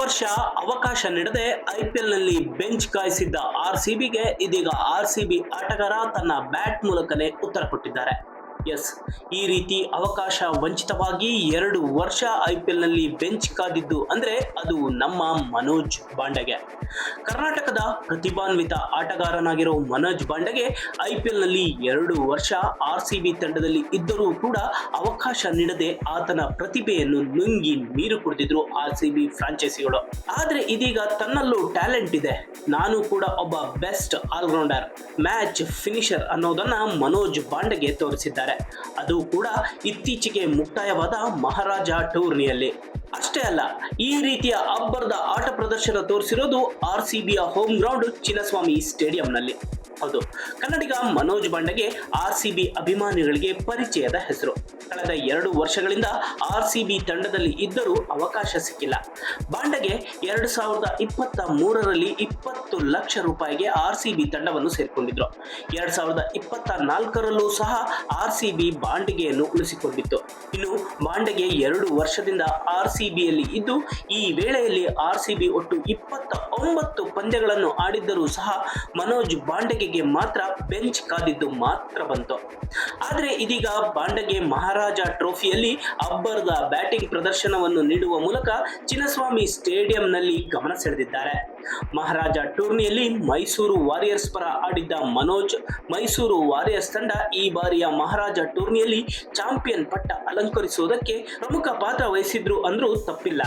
ವರ್ಷ ಅವಕಾಶ ನೀಡದೆ ಐಪಿಎಲ್ನಲ್ಲಿ ಬೆಂಚ್ ಕಾಯಿಸಿದ್ದ ಆರ್ ಸಿಬಿಗೆ ಇದೀಗ ಆರ್ ಸಿಬಿ ಆಟಗಾರ ತನ್ನ ಬ್ಯಾಟ್ ಮೂಲಕನೇ ಉತ್ತರ ಕೊಟ್ಟಿದ್ದಾರೆ. ಎಸ್. ಈ ರೀತಿ ಅವಕಾಶ ವಂಚಿತವಾಗಿ ಎರಡು ವರ್ಷ ಐಪಿಎಲ್ನಲ್ಲಿ ಬೆಂಚ್ ಕಾದಿದ್ದು ಅಂದ್ರೆ ಅದು ನಮ್ಮ ಮನೋಜ್ ಬಾಂಡಗೆ. ಕರ್ನಾಟಕದ ಪ್ರತಿಭಾನ್ವಿತ ಆಟಗಾರನಾಗಿರೋ ಮನೋಜ್ ಬಾಂಡೆಗೆ ಐಪಿಎಲ್ನಲ್ಲಿ ಎರಡು ವರ್ಷ ಆರ್ ಸಿ ಬಿ ತಂಡದಲ್ಲಿ ಇದ್ದರೂ ಕೂಡ ಅವಕಾಶ ನೀಡದೆ ಆತನ ಪ್ರತಿಭೆಯನ್ನು ನುಂಗಿ ನೀರು ಕುಡಿದಿದ್ರು ಆರ್ ಸಿ ಬಿ ಫ್ರಾಂಚೈಸಿಗಳು. ಆದ್ರೆ ಇದೀಗ ತನ್ನಲ್ಲೂ ಟ್ಯಾಲೆಂಟ್ ಇದೆ. ನಾನು ಕೂಡ ಒಬ್ಬ ಬೆಸ್ಟ್ ಆಲ್ರೌಂಡರ್, ಮ್ಯಾಚ್ ಫಿನಿಷರ್ ಅನ್ನೋದನ್ನ ಮನೋಜ್ ಬಾಂಡೆಗೆ ತೋರಿಸಿದ್ದಾರೆ. ಅದು ಕೂಡ ಇತ್ತೀಚೆಗೆ ಮುಕ್ತಾಯವಾದ ಮಹಾರಾಜ ಟೂರ್ನಿಯಲ್ಲಿ. ಅಷ್ಟೇ ಅಲ್ಲ, ಈ ರೀತಿಯ ಅಬ್ಬರದ ಆಟ ಪ್ರದರ್ಶನ ತೋರಿಸಿರೋದು ಆರ್ ಸಿ ಬಿಯ ಹೋಮ್ ಗ್ರೌಂಡ್ ಚಿನ್ನಸ್ವಾಮಿ ಸ್ಟೇಡಿಯಂನಲ್ಲಿ. ಹೌದು. ಕನ್ನಡಿಗ ಮನೋಜ್ ಬಾಂಡಗೆ ಆರ್ ಸಿ ಅಭಿಮಾನಿಗಳಿಗೆ ಪರಿಚಯದ ಹೆಸರು. ಕಳೆದ ಎರಡು ವರ್ಷಗಳಿಂದ ಆರ್ ಸಿ ತಂಡದಲ್ಲಿ ಇದ್ದರೂ ಅವಕಾಶ ಸಿಕ್ಕಿಲ್ಲ. ಬಾಂಡಗೆ ಎರಡು ಸಾವಿರದ ಇಪ್ಪತ್ತ ಮೂರರಲ್ಲಿ ಇಪ್ಪತ್ತು ಲಕ್ಷ ರೂಪಾಯಿಗೆ ಆರ್ ಸಿ ಬಿ ತಂಡವನ್ನು ಸೇರಿಕೊಂಡಿದ್ರು. ಎರಡು ಸಾವಿರದ ಇಪ್ಪತ್ತ ನಾಲ್ಕರಲ್ಲೂ ಸಹ ಆರ್ ಸಿ ಬಿ ಬಾಂಡಿಗೆಯನ್ನು ಉಳಿಸಿಕೊಂಡಿತ್ತು. ಇನ್ನು ಬಾಂಡಗೆ ಎರಡು ವರ್ಷದಿಂದ ಆರ್ ಸಿ ಬಿಯಲ್ಲಿ ಇದ್ದು, ಈ ವೇಳೆಯಲ್ಲಿ ಆರ್ ಸಿ ಬಿ ಒಟ್ಟು ಇಪ್ಪತ್ತ ಒಂಬತ್ತು ಪಂದ್ಯಗಳನ್ನು ಆಡಿದ್ದರೂ ಸಹ ಮನೋಜ್ ಬಾಂಡೆಗೆಗೆ ಮಾತ್ರ ಬೆಂಚ್ ಕಾದಿದ್ದು ಮಾತ್ರ ಬಂತು. ಆದರೆ ಇದೀಗ ಬಾಂಡಗೆ ಮಹಾರಾಜ ಟ್ರೋಫಿಯಲ್ಲಿ ಅಬ್ಬರದ ಬ್ಯಾಟಿಂಗ್ ಪ್ರದರ್ಶನವನ್ನು ನೀಡುವ ಮೂಲಕ ಚಿನ್ನಸ್ವಾಮಿ ಸ್ಟೇಡಿಯಂನಲ್ಲಿ ಗಮನ ಸೆಳೆದಿದ್ದಾರೆ. ಮಹಾರಾಜ ಟೂರ್ನಿಯಲ್ಲಿ ಮೈಸೂರು ವಾರಿಯರ್ಸ್ ಪರ ಆಡಿದ್ದ ಮನೋಜ್, ಮೈಸೂರು ವಾರಿಯರ್ಸ್ ತಂಡ ಈ ಬಾರಿಯ ಮಹಾರಾಜ ಟೂರ್ನಿಯಲ್ಲಿ ಚಾಂಪಿಯನ್ ಪಟ್ಟ ಅಲಂಕರಿಸುವುದಕ್ಕೆ ಪ್ರಮುಖ ಪಾತ್ರ ವಹಿಸಿದ್ರು ಅಂದ್ರೂ ತಪ್ಪಿಲ್ಲ.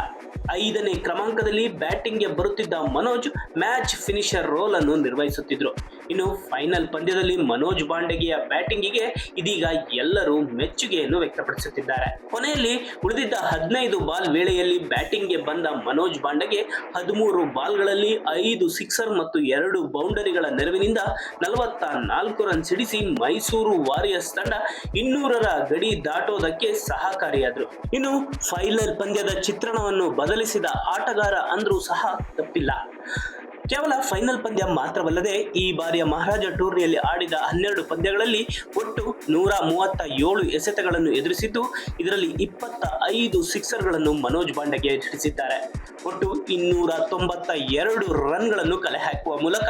ಐದನೇ ಕ್ರಮಾಂಕದಲ್ಲಿ ಬ್ಯಾಟಿಂಗ್ಗೆ ಬರುತ್ತಿದ್ದ ಮನೋಜ್ ಮ್ಯಾಚ್ ಫಿನಿಷರ್ ರೋಲ್ ಅನ್ನು ನಿರ್ವಹಿಸುತ್ತಿದ್ರು. ಇನ್ನು ಫೈನಲ್ ಪಂದ್ಯದಲ್ಲಿ ಮನೋಜ್ ಬಾಂಡೆಗೆಯ ಬ್ಯಾಟಿಂಗಿಗೆ ಇದೀಗ ಎಲ್ಲರೂ ಮೆಚ್ಚುಗೆಯನ್ನು ವ್ಯಕ್ತಪಡಿಸುತ್ತಿದ್ದಾರೆ. ಕೊನೆಯಲ್ಲಿ ಉಳಿದಿದ್ದ ಹದಿನೈದು ಬಾಲ್ ವೇಳೆಯಲ್ಲಿ ಬ್ಯಾಟಿಂಗ್ಗೆ ಬಂದ ಮನೋಜ್ ಬಾಂಡೆಗೆ ಹದಿಮೂರು ಬಾಲ್ಗಳಲ್ಲಿ ಐದು ಸಿಕ್ಸರ್ ಮತ್ತು ಎರಡು ಬೌಂಡರಿಗಳ ನೆರವಿನಿಂದ ನಲವತ್ತ ನಾಲ್ಕು ರನ್ ಸಿಡಿಸಿ ಮೈಸೂರು ವಾರಿಯರ್ಸ್ ತಂಡ ಇನ್ನೂರರ ಗಡಿ ದಾಟೋದಕ್ಕೆ ಸಹಕಾರಿಯಾದರು. ಇನ್ನು ಫೈನಲ್ ಪಂದ್ಯದ ಚಿತ್ರಣವನ್ನು ಬದಲಿಸಿದ ಆಟಗಾರ ಅಂದ್ರೂ ಸಹ ತಪ್ಪಿಲ್ಲ. ಕೇವಲ ಫೈನಲ್ ಪಂದ್ಯ ಮಾತ್ರವಲ್ಲದೆ ಈ ಬಾರಿಯ ಮಹಾರಾಜ ಟೂರ್ನಿಯಲ್ಲಿ ಆಡಿದ ಹನ್ನೆರಡು ಪಂದ್ಯಗಳಲ್ಲಿ ಒಟ್ಟು ನೂರ ಮೂವತ್ತ ಏಳು ಎಸೆತಗಳನ್ನು ಎದುರಿಸಿದ್ದು, ಇದರಲ್ಲಿ ಇಪ್ಪತ್ತ ಐದು ಸಿಕ್ಸರ್ಗಳನ್ನು ಮನೋಜ್ ಬಾಂಡೆಗೆ ಹೆಚ್ಚಿಸಿದ್ದಾರೆ ಒಟ್ಟು ಇನ್ನೂರ ತೊಂಬತ್ತ ಎರಡು ರನ್ಗಳನ್ನು ಕಲೆ ಹಾಕುವ ಮೂಲಕ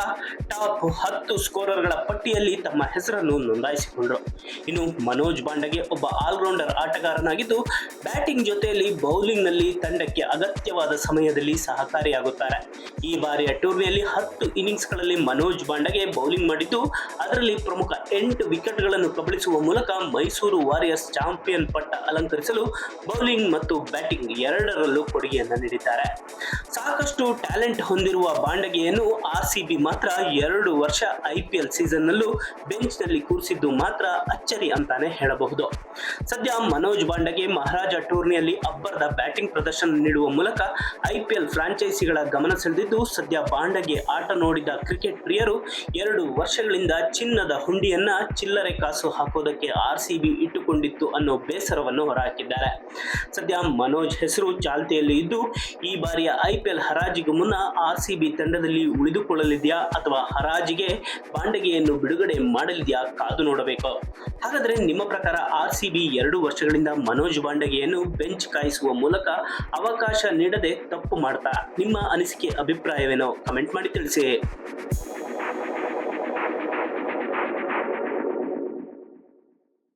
ಟಾಪ್ ಹತ್ತು ಸ್ಕೋರರ್ಗಳ ಪಟ್ಟಿಯಲ್ಲಿ ತಮ್ಮ ಹೆಸರನ್ನು ನೋಂದಾಯಿಸಿಕೊಂಡರು. ಇನ್ನು ಮನೋಜ್ ಬಾಂಡೆಗೆ ಒಬ್ಬ ಆಲ್ರೌಂಡರ್ ಆಟಗಾರನಾಗಿದ್ದು, ಬ್ಯಾಟಿಂಗ್ ಜೊತೆಯಲ್ಲಿ ಬೌಲಿಂಗ್ನಲ್ಲಿ ತಂಡಕ್ಕೆ ಅಗತ್ಯವಾದ ಸಮಯದಲ್ಲಿ ಸಹಕಾರಿಯಾಗುತ್ತಾರೆ. ಈ ಬಾರಿಯ ಟೂರ್ನಿಯಲ್ಲಿ ಹತ್ತು ಇನ್ನಿಂಗ್ಸ್ಗಳಲ್ಲಿ ಮನೋಜ್ ಬಾಂಡಗೆ ಬೌಲಿಂಗ್ ಮಾಡಿದ್ದು, ಅದರಲ್ಲಿ ಪ್ರಮುಖ ಎಂಟು ವಿಕೆಟ್ಗಳನ್ನು ಕಬಳಿಸುವ ಮೂಲಕ ಮೈಸೂರು ವಾರಿಯರ್ಸ್ ಚಾಂಪಿಯನ್ ಪಟ್ಟ ಅಲಂಕರಿಸಲು ಬೌಲಿಂಗ್ ಮತ್ತು ಬ್ಯಾಟಿಂಗ್ ಎರಡರಲ್ಲೂ ಕೊಡುಗೆಯನ್ನು ನೀಡಿದ್ದಾರೆ. ಸಾಕಷ್ಟು ಟ್ಯಾಲೆಂಟ್ ಹೊಂದಿರುವ ಬಾಂಡಗೆಯನ್ನು ಆರ್ ಮಾತ್ರ ಎರಡು ವರ್ಷ ಐ ಪಿ ಎಲ್ ಸೀಸನ್ನಲ್ಲೂ ಬೆಂಚ್ನಲ್ಲಿ ಕೂರಿಸಿದ್ದು ಮಾತ್ರ ಅಚ್ಚರಿ ಅಂತಾನೆ ಹೇಳಬಹುದು. ಸದ್ಯ ಮನೋಜ್ ಬಾಂಡಗೆ ಮಹಾರಾಜ ಟೂರ್ನಿಯಲ್ಲಿ ಅಬ್ಬರದ ಬ್ಯಾಟಿಂಗ್ ಪ್ರದರ್ಶನ ನೀಡುವ ಮೂಲಕ ಐಪಿಎಲ್ ಫ್ರಾಂಚೈಸಿಗಳ ಗಮನ ಸೆಳೆದಿದ್ದು ಸದ್ಯ ಬಾಂಡಗೆ ಆಟ ನೋಡಿದ ಕ್ರಿಕೆಟ್ ಪ್ರಿಯರು ಎರಡು ವರ್ಷಗಳಿಂದ ಚಿನ್ನದ ಹುಂಡಿಯನ್ನ ಚಿಲ್ಲರೆ ಕಾಸು ಹಾಕೋದಕ್ಕೆ ಆರ್ ಸಿ ಇಟ್ಟುಕೊಂಡಿತ್ತು ಅನ್ನೋ ಬೇಸರವನ್ನು ಹೊರಹಾಕಿದ್ದಾರೆ. ಸದ್ಯ ಮನೋಜ್ ಹೆಸರು ಚಾಲ್ತಿಯಲ್ಲಿ ಇದ್ದು, ಈ ಬಾರಿಯ ಐಪಿಎಲ್ ಹರಾಜಿಗೂ ಮುನ್ನ ಆರ್ ಸಿ ತಂಡದಲ್ಲಿ ಉಳಿದುಕೊಳ್ಳಲಿದೆಯಾ ಅಥವಾ ಹರಾಜಿಗೆ ಬಾಂಡಗೆಯನ್ನು ಬಿಡುಗಡೆ ಮಾಡಲಿದೆಯಾ ಕಾದು ನೋಡಬೇಕು. ಹಾಗಾದ್ರೆ ನಿಮ್ಮ ಪ್ರಕಾರ ಆರ್ ಸಿ ಬಿ ಎರಡು ವರ್ಷಗಳಿಂದ ಮನೋಜ್ ಬಾಂಡಗೆಯನ್ನು ಬೆಂಚ್ ಕಾಯಿಸುವ ಮೂಲಕ ಅವಕಾಶ ನೀಡದೆ ತಪ್ಪು ಮಾಡ್ತಾ ನಿಮ್ಮ ಅನಿಸಿಕೆ ಅಭಿಪ್ರಾಯವೇನೋ ಕಮೆಂಟ್ ಮಾಡಿ ತಿಳಿಸಿ